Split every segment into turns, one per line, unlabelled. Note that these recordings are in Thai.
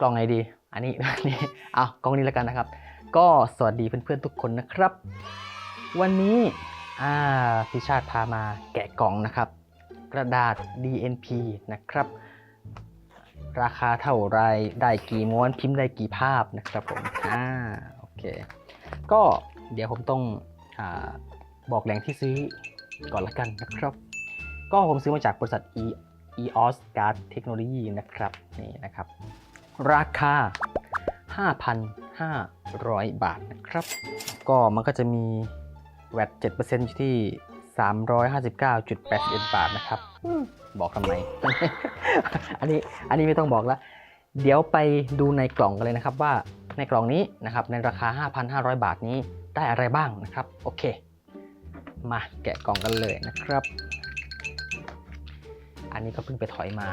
กล่องไหนดี อันนี้อันนี้เอากล่องนี้แล้วกันนะครับ ก็สวัสดีเพื่อนๆทุกคนนะครับ วันนี้อ่าพี่ชาติพามาแกะกล่องนะครับ กระดาษ DNP นะครับ ราคาเท่าไรได้กี่ม้วนพิมพ์ได้กี่ภาพนะครับผมอ่าโอเค ก็เดี๋ยวผมต้องอาบอกแหล่งที่ซื้อก่อนละกันนะครับ ก็ผมซื้อมาจากบริษัท e EOS Card Technology นะครับนี่นะครับ ราคา 5,500 บาทนะครับ ก็มันก็จะมีแวด7%อยู่ที่ 359.81 บาทนะครับบอกทำไม อันนี้อันนี้ไม่ต้องบอกแล้วเดี๋ยวไปดูในกล่องกันเลยนะครับว่าในกล่องนี้นะครับในราคา 5,500 บาทนี้ได้อะไรบ้างนะครับ โอเค มาแกะกล่องกันเลยนะครับ อันนี้ก็เพิ่งไปถอยมา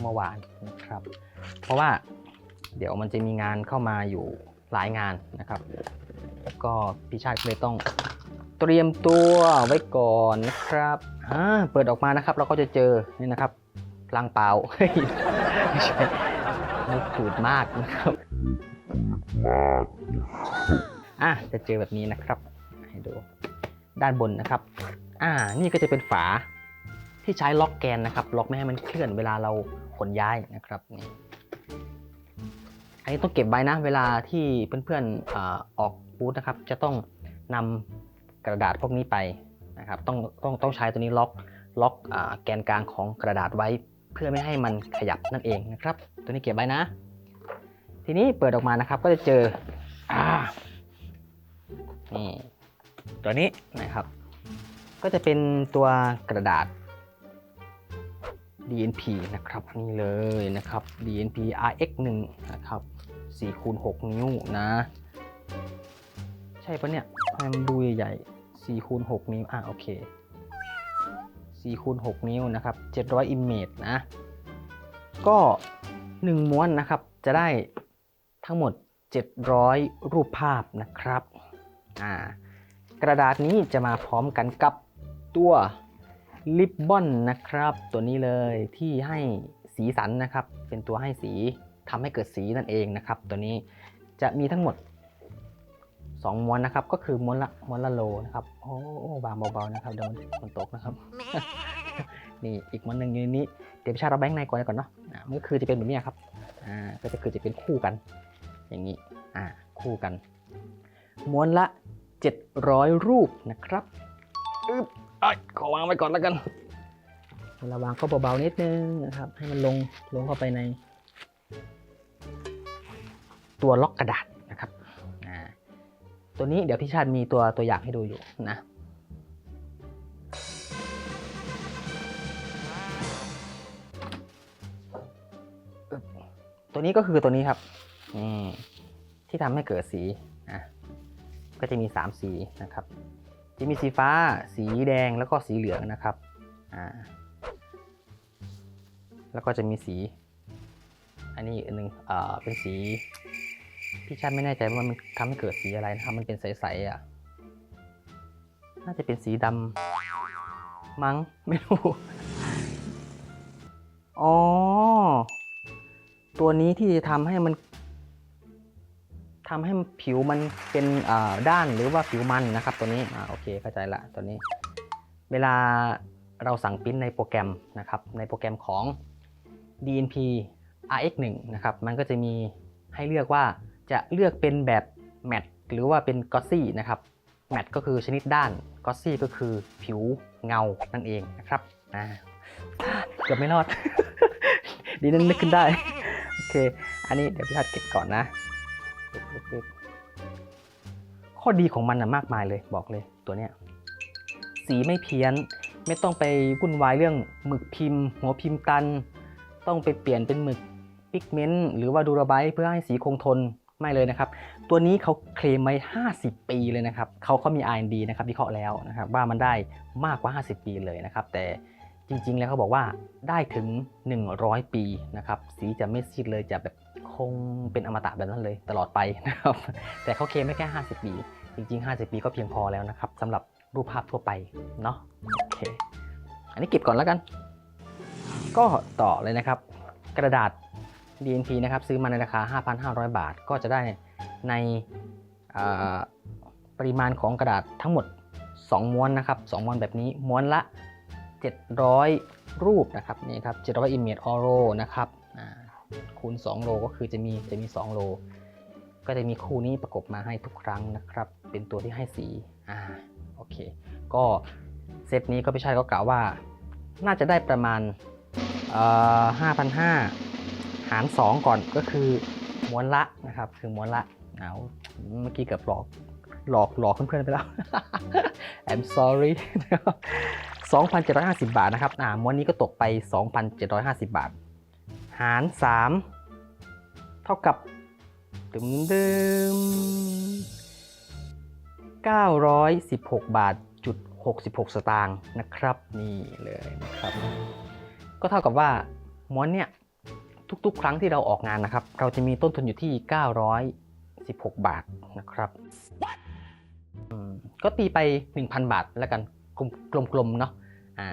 เมื่อวานนะครับ เพราะว่าเดี๋ยวมันจะมีงานเข้ามาอยู่หลายงานนะครับ ก็พี่ชาติเลยต้องเตรียมตัวไว้ก่อนนะครับอ่าเปิดออกมานะครับ เราก็จะเจอนี่นะครับลังเปล่าไม่ใช่ไม่ถูดมากนะครับอะจะเจอแบบนี้นะครับ ให้ดูด้านบนนะครับ อ่า นี่ก็จะเป็นฝาที่ใช้ล็อกแกนนะครับ ล็อกไม่ให้มันเคลื่อนเวลาเรา ขนย้ายนะครับนี่อันนี้ต้องเก็บไว้นะ เวลาที่เพื่อนๆอออกบูธนะครับ จะต้องนำกระดาษพวกนี้ไปนะครับ ต้องต้องต้องใช้ตัวนี้ล็อกล็อกอแกนกลางของกระดาษไว้ เพื่อไม่ให้มันขยับนั่นเองนะครับ ตัวนี้เก็บไว้นะ ทีนี้เปิดออกมานะครับ ก็จะเจออ่านี่ตัวนี้นะครับ ก็จะเป็นตัวกระดาษ DNP นะครับนี่เลยนะครับ DNP RX 1 นะครับ4คูณ6นิ้วนะ ใช่ปะเนี่ยมันดูใหญ่4คูณ6นิ้ว อะ โอเค4คูณ6นิ้วนะครับ700 image นะ ก็ 1 ม้วนนะครับ จะได้ทั้งหมด 700 รูปภาพนะครับ อ่ากระดาษนี้จะมาพร้อมกันกับตัว ลิปบอนนะครับ ตัวนี้เลยที่ให้สีสันนะครับ เป็นตัวให้สีทำให้เกิดสีนั่นเองนะครับ ตัวนี้จะมีทั้งหมด 2ม้วนนะครับ ก็คือม้วนละม้วนละโลนะครับโอ้บางเบาๆนะครับเดี๋ยวมันมันตกนะครับนี่อีกม้วนหนึ่งอยู่ในนี้เดี๋ยวพี่ชาเราแบงค์ในก่อนก่อนเนาะอ่ามันก็คือจะเป็นแบบนี้ครับอ่าก็จะคือจะเป็นคู่กัน อย่างนี้อ่าคู่กัน ม้วนละ 700 รูปนะครับอึ๊บ อ้ยขอวางไว้ก่อนแล้วกันเวลาวางก็เบาๆนิดนึงนะครับ ให้มันลงลงเข้าไปใน ตัวล็อกกระดาษนะครับตัวนี้เดี๋ยวพี่ชาติมีตัวตัวอย่างให้ดูอยู่นะตัวนี้ก็คือตัวนี้ครับนี่ที่ทำให้เกิดสีนะก็จะมี 3 สีนะครับ จะมีสีฟ้า สีแดงแล้วก็สีเหลืองนะครับอ่าแล้วก็จะมีสี อันนี้อีกอันหนึ่งเอ่อเป็นสีพี่ชาติไม่แน่ใจว่ามันทำให้เกิดสีอะไรนะครับ มันเป็นใสๆอะน่าจะเป็นสีดำมั้งไม่รู้อ๋อตัวนี้ที่จะทำให้มัน ทำให้ผิวมันเป็นด้านหรือว่าผิวมันนะครับตัวนี้อโอเคเข้าใจละตัวนี้ เวลาเราสั่งปริ้นในโปรแกรมนะครับในโปรแกรมของ DNP RX1 นะครับมันก็จะมีให้เลือกว่าจะเลือกเป็นแบบแมตหรือว่าเป็นกอสซี่นะครับแมตก็คือชนิดด้านกอสซี่ก็คือผิวเงานั่นเองนะครับอ่าเกือบไม่รอด ดีนั้นนึกขึ้นได้ โอเค อันนี้เดี๋ยวพี่พัดเก็บก่อนนะ ข้อดีของมันนะมากมายเลยบอกเลยตัวเนี้ยสีไม่เพี้ยน ไม่ต้องไปวุ่นวายเรื่องหมึกพิมพ์ หัวพิมพ์ตัน ต้องไปเปลี่ยนเป็นหมึกพิกเมนต์หรือว่าดูระบายเพื่อให้สีคงทนไม่เลยนะครับ ตัวนี้เขาเคลมไว้ 50 ปีเลยนะครับเขาเขามี R&D นะครับวิเคราะห์แล้วนะครับว่ามันได้มากกว่า 50 ปีเลยนะครับ แต่ จริงๆ แล้วเขาบอกว่าได้ถึง 100 ปีนะครับ สีจะไม่ซีดเลยจะแบบคงเป็นอมตะแบบนั้นเลยตลอดไปนะครับ แต่เขาเคลมไม่แค่ 50 ปี จริง ๆ 50 ปีก็เพียงพอแล้วนะครับสำหรับรูปภาพทั่วไปเนาะโอเค อันนี้เก็บก่อนแล้วกัน ก็ต่อเลยนะครับ กระดาษ DNP นะครับ ซื้อมาในราคา 5,500 บาท ก็จะได้ในปริมาณของกระดาษทั้งหมด 2 ม้วนนะครับ 2 ม้วนแบบนี้ม้วนละ 700 รูปนะครับนี่ครับ700 image oro นะครับคูณ2โลก็คือจะมีจะมี2โลก็จะมีคู่นี้ประกบมาให้ทุกครั้งนะครับ เป็นตัวที่ให้สีอ่าโอเค ก็เซตนี้ก็พี่ชายก็กล่าวว่า น่าจะได้ประมาณห้าพันห้าหาร 2 ก่อนก็คือม้วนละนะครับ คือม้วนละเอาเมื่อกี้เกือบหลอกหลอกหลอกเพื่อนๆไปแล้ว I'm sorry 2,750 บาทนะครับอ่าม้วนนี้ก็ตกไป 2,750 บาท หาร 3 เท่ากับดึมดึม916 บาทจุด66 สตางค์นะครับ นี่เลยนะครับ ก็เท่ากับว่าม้วนเนี่ยทุกๆ ครั้งที่เราออกงานนะครับ เราจะมีต้นทุนอยู่ที่ 916 บาทนะครับก็ตีไป 1,000 บาทแล้วกันกลมๆเนาะ อ่า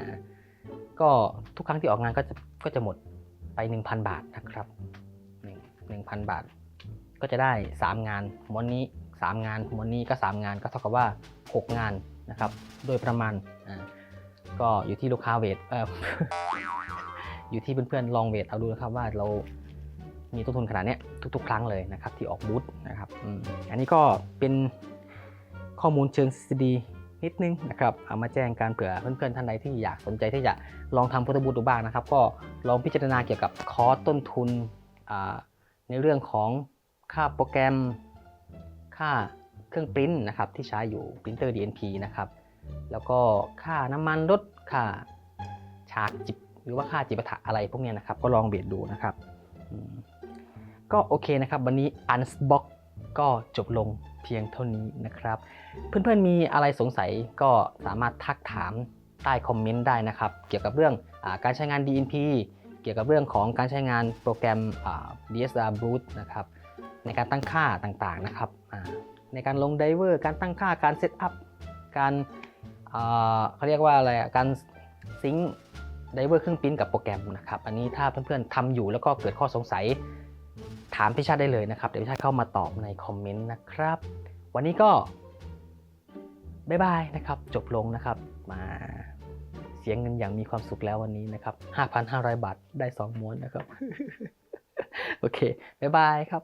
ก็ทุกครั้งที่ออกงานก็จะก็จะหมดไป 1,000 บาทนะครับ1 1,000 บาท ก็จะได้ 3 งานม้วนนี้ 3 งานม้วนนี้ก็ 3 งานก็เท่ากับว่า 6 งานนะครับ โดยประมาณอ่าก็อยู่ที่ลูกค้าเวทเอออยู่ที่เพื่อนๆลองเวทเอาดูนะครับว่าเรามีต้นทุนขนาดนี้ทุก ๆ ครั้งเลยนะครับที่ออกบูธนะครับอันนี้ก็เป็นข้อมูลเชิงทฤษฎี นิดนึงนะครับเอามาแจ้งการเผื่อเพื่อนๆท่านใดที่อยากสนใจที่จะลองทำโฟโต้บูธดูบ้างนะครับ ก็ลองพิจารณาเกี่ยวกับคอสต้นทุนในเรื่องของค่าโปรแกรม ค่าเครื่องปริ้นนะครับที่ใช้อยู่ปรินเตอร์ DNP นะครับแล้วก็ค่าน้ำมันรถค่าฉากจิบหรือว่าค่าจิปาถะอะไรพวกนี้นะครับ ก็ลองเบียดดูนะครับ ก็โอเคนะครับ วันนี้ Unbox ก็จบลง เพียงเท่านี้นะครับ เพื่อนๆมีอะไรสงสัยก็สามารถทักถามใต้คอมเมนต์ได้นะครับ เกี่ยวกับเรื่องอการใช้งาน DNP เกี่ยวกับเรื่องของการใช้งานโปรแกรม DSR Brute นะครับในการตั้งค่าต่างๆนะครับในการลงไดเวอร์การตั้งค่าการเซตอัพการเขาเรียกว่าอะไรการซิงค์ไดเวอร์เครื่องปิ้นกับโปรแกรมนะครับ อันนี้ถ้าเพื่อนๆทำอยู่แล้วก็เกิดข้อสงสัยามพี่ชาติได้เลยนะครับ เดี๋ยวพี่ชาติเข้ามาตอบในคอมเมนต์นะครับ วันนี้ก็บ๊ายบายนะครับ จบลงนะครับ มาเสียงเงินอย่างมีความสุขแล้ววันนี้นะครับ 5,500 บาทได้ 2 ม้วนนะครับ โอเค บ๊ายบายครับ